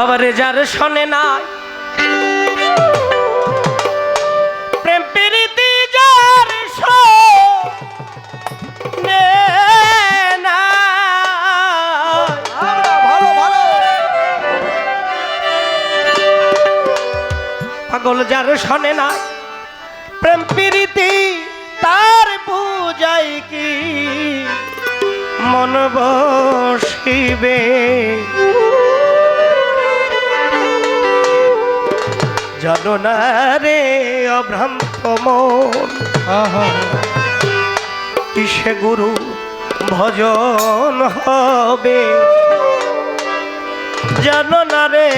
বাবার যার শোনে না পাগল যার শোনে না প্রেম প্রীতি তার পূজাই কি? মন বসিবে। জানো রে অভ্রান্ত মন? কিসে গুরু ভজন হবে? জানো রে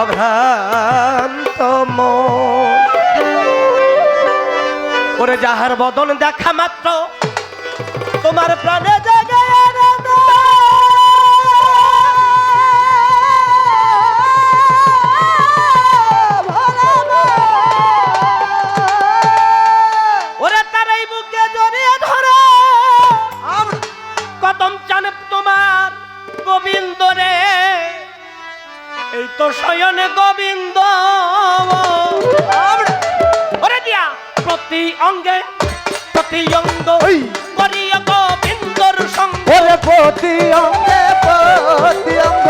অভ্রান্ত মন? যাহার বদন দেখা মাত্র তোমার প্রাণে জাগে তো শয়নে গোবিন্দ। প্রতি অঙ্গে প্রতি অঙ্গ গোবিন্দর সঙ্গে। প্রতি অঙ্গে প্রতি অঙ্গ।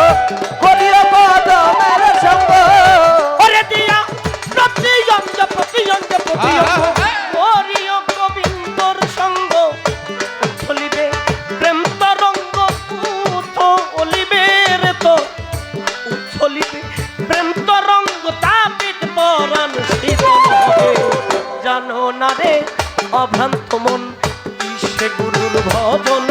অভ্রান্ত মন সে গুরুর ভজন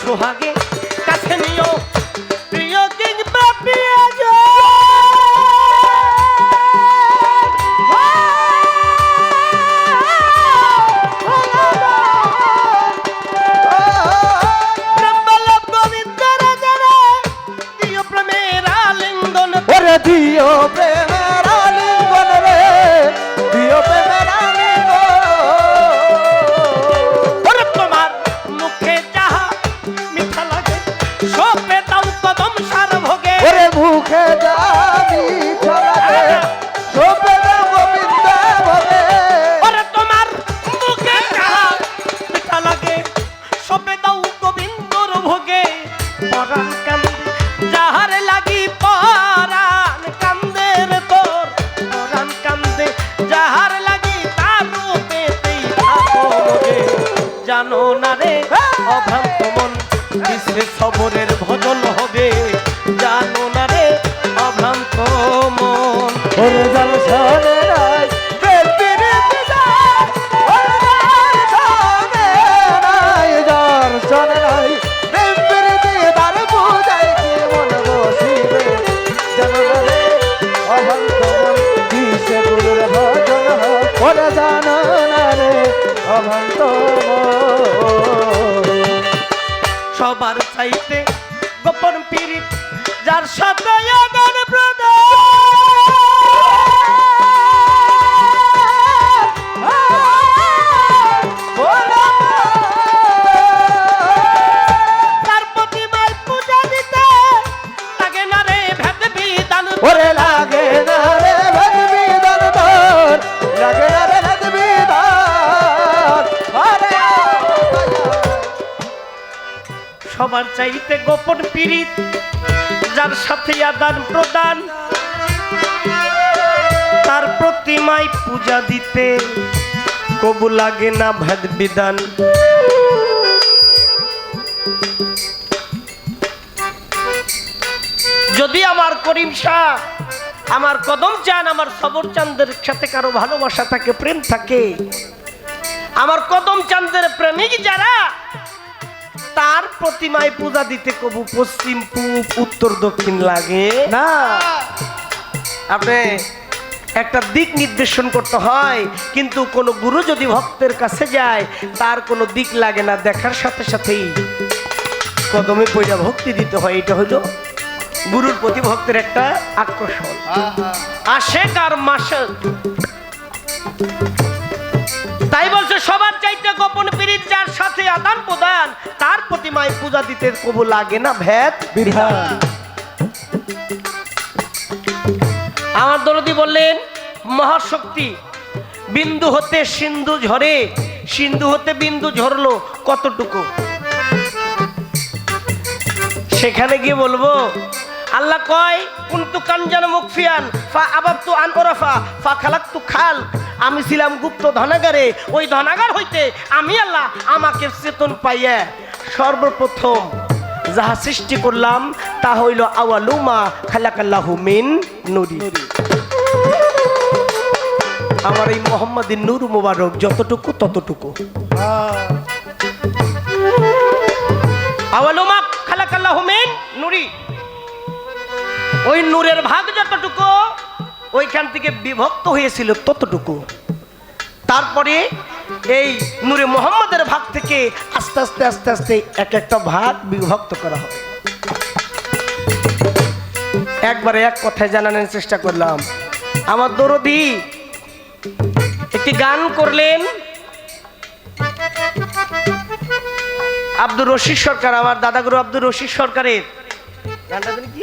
সোহাগে ভজন তার সাথে আদান ওরে লাগে না রে লাগে সবার চাইতে গোপন পীড়িত সাথে আদান প্রদান। তার প্রতিমায় পূজা দিতে কবু লাগে না ভেদ বিধান। যদি আমার করিম শাহ আমার কদম চান, আমার সবর চান্দের সাথে কারও ভালোবাসা থাকে, প্রেম থাকে, আমার কদম চান্দের প্রেমিক যারা তার প্রতিমায় পূজা দিতে কবু পশ্চিম পূব উত্তর দক্ষিণ লাগে। না। আপনি একটা দিক নির্দেশন করতে হয় কিন্তু কোনো গুরু যদি ভক্তের কাছে যায় তার কোনো দিক লাগে না দেখার সাথে সাথেই কদমে পয়সা ভক্তি দিতে হয় এটা হলো গুরুর প্রতি ভক্তের একটা আকর্ষণ। আশেক আর মাসে। তাই বলছে সবার যার সাথে আদান প্রদান, তার প্রতিমায় পূজা দিতে কবু লাগে না ভেদ বিধান। আমার দরদি বললেন, মহাশক্তি, বিন্দু হতে সিন্ধু ঝরে, সিন্ধু হতে বিন্দু ঝরলো কতটুকু? সেখানে গিয়ে বলব, আল্লাহ কয়, কুন্তু কাঞ্জান মুখফিয়ান, ফা আবাবতু আন ওরাফা, ফা খালাক্তু খাল। আমি ছিলাম গুপ্ত ধনাগারে। ওই ধনাগার হইতে আমি আল্লাহ আমাকে চেতন পাইয়া সর্বপ্রথম যাহা সৃষ্টি করলাম, তা হইল আওয়ালুমা খালাকাল্লাহু মিন নুরি। আমার এই মোহাম্মদের নূর মুবারক যতটুকু ততটুকু। আওয়ালুমা খালাকাল্লাহু মিন নুরি। ওই নূরের ভাগ যতটুকু ওইখান থেকে বিভক্ত হয়েছিল ততটুকু। তারপরে এই নূরে মোহাম্মদের ভাগ থেকে আস্তে আস্তে আস্তে আস্তে এক একটা ভাগ বিভক্ত করা হয় একবারে এক কথায় জানানোর চেষ্টা করলাম। আমার দরদি একটি গান করলেন। আব্দুর রশিদ সরকার, আমার দাদাগুরু আব্দুর রশিদ সরকারের। গানটা কি?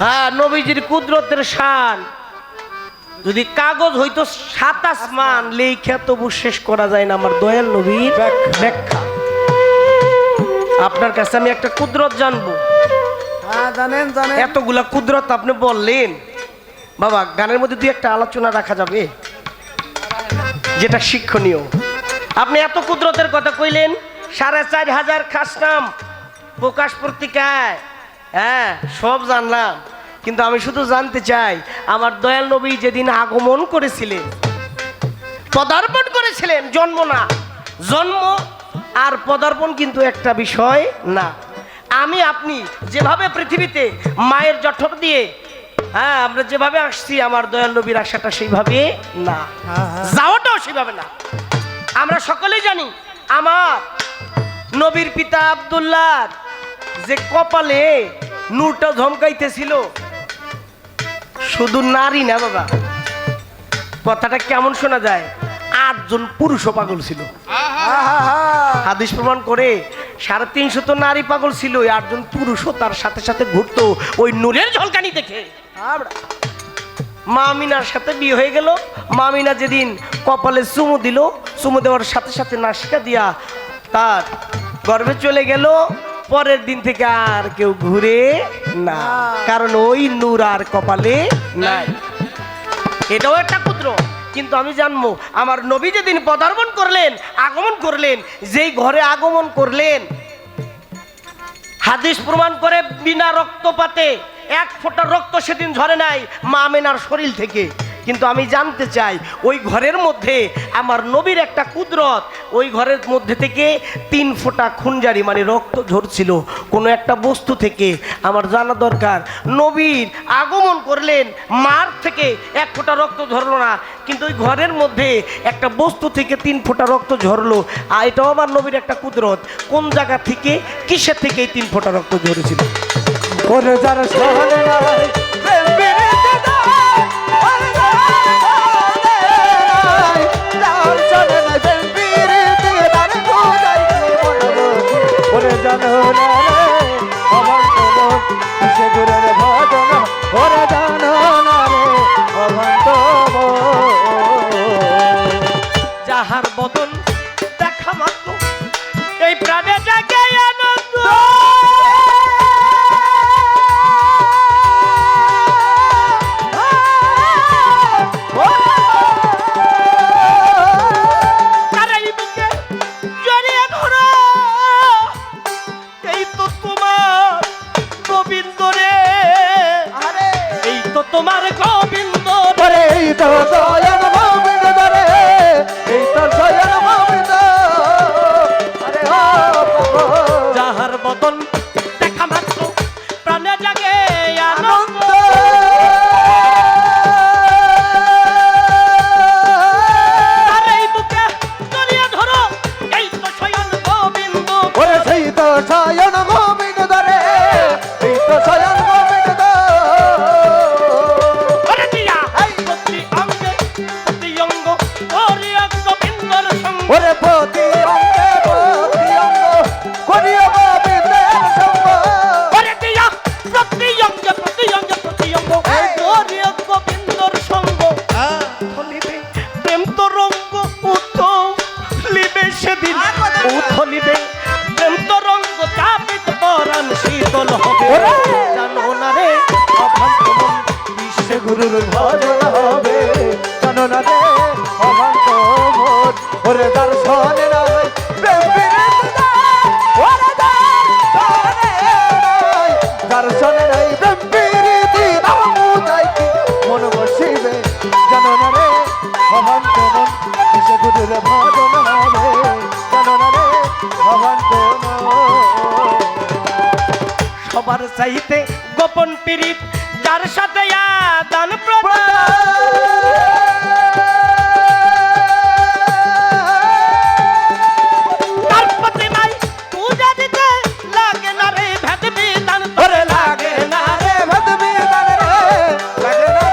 হ্যাঁ নবীজির কুদরতের শান। যদি কাগজ হইতো সাত আসমান লেখা তবু শেষ করা যায় না আমার দয়াল নবীর ব্যাখ্যা। আপনার কাছে আমি একটা কুদরত জানব। হ্যাঁ জানেন জানেন। এতগুলা কুদরত আপনি বললেন। বাবা গানের মধ্যে দুই একটা আলোচনা রাখা যাবে যেটা শিক্ষণীয়। আপনি এত কুদরতের কথা কইলেন সাড়ে চার হাজার খাসনাম প্রকাশ পত্রিকায়। হ্যাঁ সব জানলাম। কিন্তু আমি শুধু জানতে চাই, আমার দয়াল নবী যেদিন আগমন করেছিলেন, পদার্পণ করেছিলেন, জন্ম না। জন্ম আর পদার্পণ কিন্তু একটা বিষয় না। আমি, আপনি যেভাবে পৃথিবীতে মায়ের জঠর দিয়ে হ্যাঁ আমরা যেভাবে আসছি, আমার দয়াল নবীর আশাটা সেইভাবে না। যাওয়াটাও সেইভাবে না। আমরা সকলেই জানি, আমার নবীর পিতা আব্দুল্লাহ যে কপালে নূরটা ঝমকাইতেছিল শুধু নারী না বাবা। কথাটা কেমন শোনা যায়? আটজন পুরুষও পাগল ছিল। হাদিস প্রমাণ করে সাড়ে তিনশো তো নারী পাগল ছিল আটজন পুরুষও তার সাথে সাথে ঘুরতো ওই নূরের ঝলকানি দেখে। মামিনার সাথে বিয়ে হয়ে গেল। মামিনা যেদিন কপালে চুমু দিল চুমু দেওয়ার সাথে সাথে নাসিকা দিয়া তার গর্ভে চলে গেল। পরের দিন থেকে আর কেউ ঘুরে না। কারণ ওই নূর আর কপালে নাই। এটাও একটা ক্ষুদ্র কিন্তু আমি জানব আমার নবী যেদিন পদার্পণ করলেন আগমন করলেন যেই ঘরে আগমন করলেন হাদিস প্রমাণ করে বিনা রক্তপাতে এক ফোঁটা রক্ত সেদিন ঝরে নাই মা মেনার শরীর থেকে। কিন্তু আমি জানতে চাই, ওই ঘরের মধ্যে আমার নবীর একটা কুদরত, ওই ঘরের মধ্যে থেকে তিন ফোঁটা খুনজারি মানে রক্ত ঝরছিল, কোনো একটা বস্তু থেকে, আমার জানা দরকার। নবীর আগমন করলেন, মার থেকে এক ফোঁটা রক্ত ঝরলো না, কিন্তু ওই ঘরের মধ্যে একটা বস্তু থেকে তিন ফোঁটা রক্ত ঝরলো, আর এটাও আমার নবীর একটা কুদরত। কোন জায়গা থেকে, কিসের থেকে এই তিন ফোঁটা রক্ত ঝরেছিল? ওরে যার সহনে নাই উথলিবে অন্তরঙ্গ চাপিত পরাণ শীতল হবে। জানো না রে অভান্ত বিশ্বে গুরুর ভজন।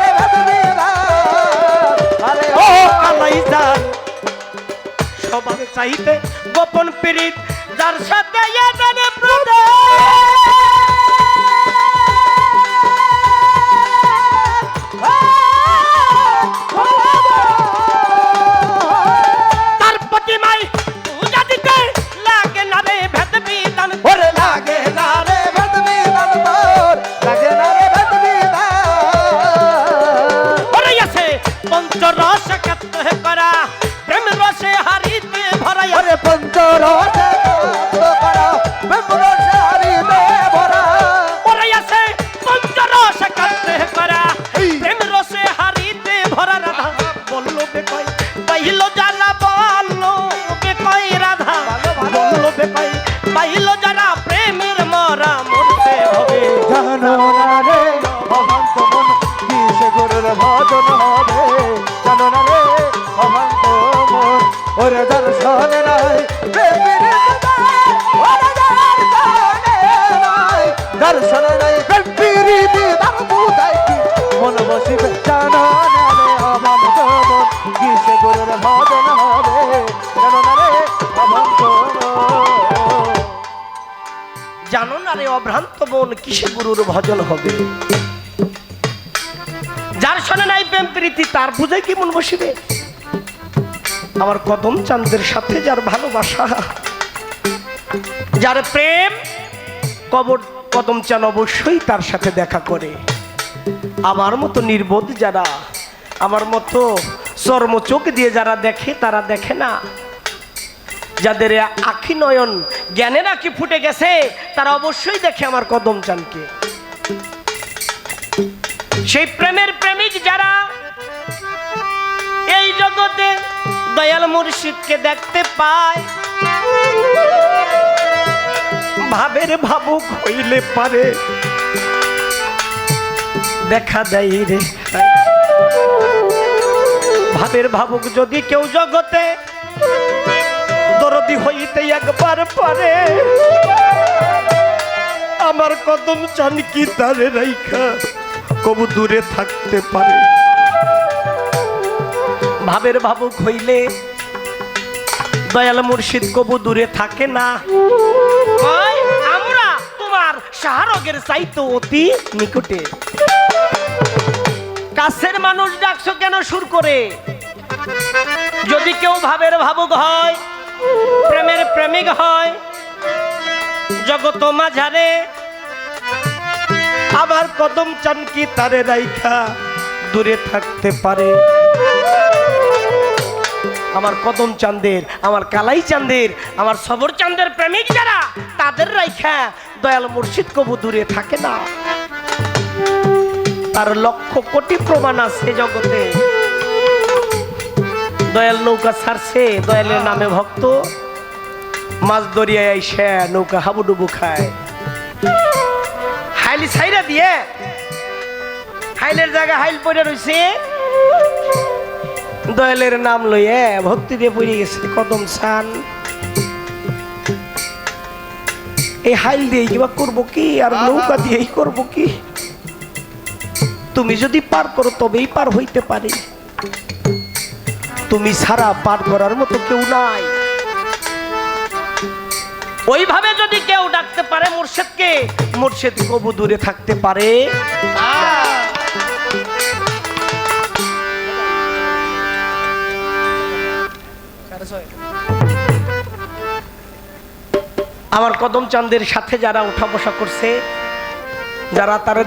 ভেদ বিধান আরে ও ও কালাই যান সবার চাইতে গোপন পীড়িত যার সাথে জানো না রে অভ্রান্ত মন কিসে গুরুর ভজন হবে? যার শোনে নাই প্রেম প্রীতি, তার বুঝে কি মন বসিবে? আমার কদম চাঁদের সাথে যার ভালোবাসা, যার প্রেম, কবর কদম চান অবশ্যই তার সাথে দেখা করে। আমার মতো নির্বোধ যারা, আমার মতো চর্ম চোখ দিয়ে যারা দেখে, তারা দেখে না। যাদের আখি নয়ন, জ্ঞানের আখি ফুটে গেছে, তারা অবশ্যই দেখে আমার কদম চানকে। সেই প্রেমের প্রেমিক যারা, এই জগতে দয়াল মুর্শিদকে দেখতে পায়। ভাবের ভাবুক হইলে পারে দেখা দেয় রে। ভাবের ভাবুক যদি কেউ জগতে, দরদি হইতে একবার পারে। আমার কদম চান কি তারে রাইখা, কবু দূরে থাকতে পারে। ভাবের ভাবুক হইলে দয়াল মুর্শিদ কবু দূরে থাকে না। আমরা তোমার শাহরগের চাইতো অতি নিকটে। কাছের মানুষ ডাকছো কেন সুর করে? যদি কেউ ভাবের ভাবুক হয়, প্রেমের প্রেমিক হয়, জগত মাঝারে আবার কদম চানকি তারে রাইখা দূরে থাকতে পারে। আমার কদম চাঁদের, আমার কালাই চাঁদের, আমার সবর চাঁদের প্রেমিক যারা, তাদের রাইখা দয়াল মুর্শিদ কবু দূরে থাকে না। তার লক্ষ কোটি প্রমাণ আছে জগতে। দয়াল নৌকা ছাড়ছে, দয়ালের নামে ভক্ত। মাছ দরিয়ায় আইসে নৌকা হাবুডুবু খায়। হাইলি ছাইরা দিয়ে, হাইলের জায়গা হাইল পড়ে রইছে। দয়ালের নাম লইয়ে ভক্তি দিয়ে পড়ে গেছে কদম সান এই হাইল দিয়ে কিবা করব কি? আর নৌকা দিয়েই করব কি? তুমি যদি পার করো তবেই পার হইতে পারে। তুমি ছাড়া পার করার মতো কেউ নাই। ওইভাবে যদি কেউ ডাকতে পারে মুর্শেদকে মুর্শেদ কবু দূরে থাকতে পারে। আমার কদম চাঁদের সাথে যারা উঠা বসা করছে যারা তার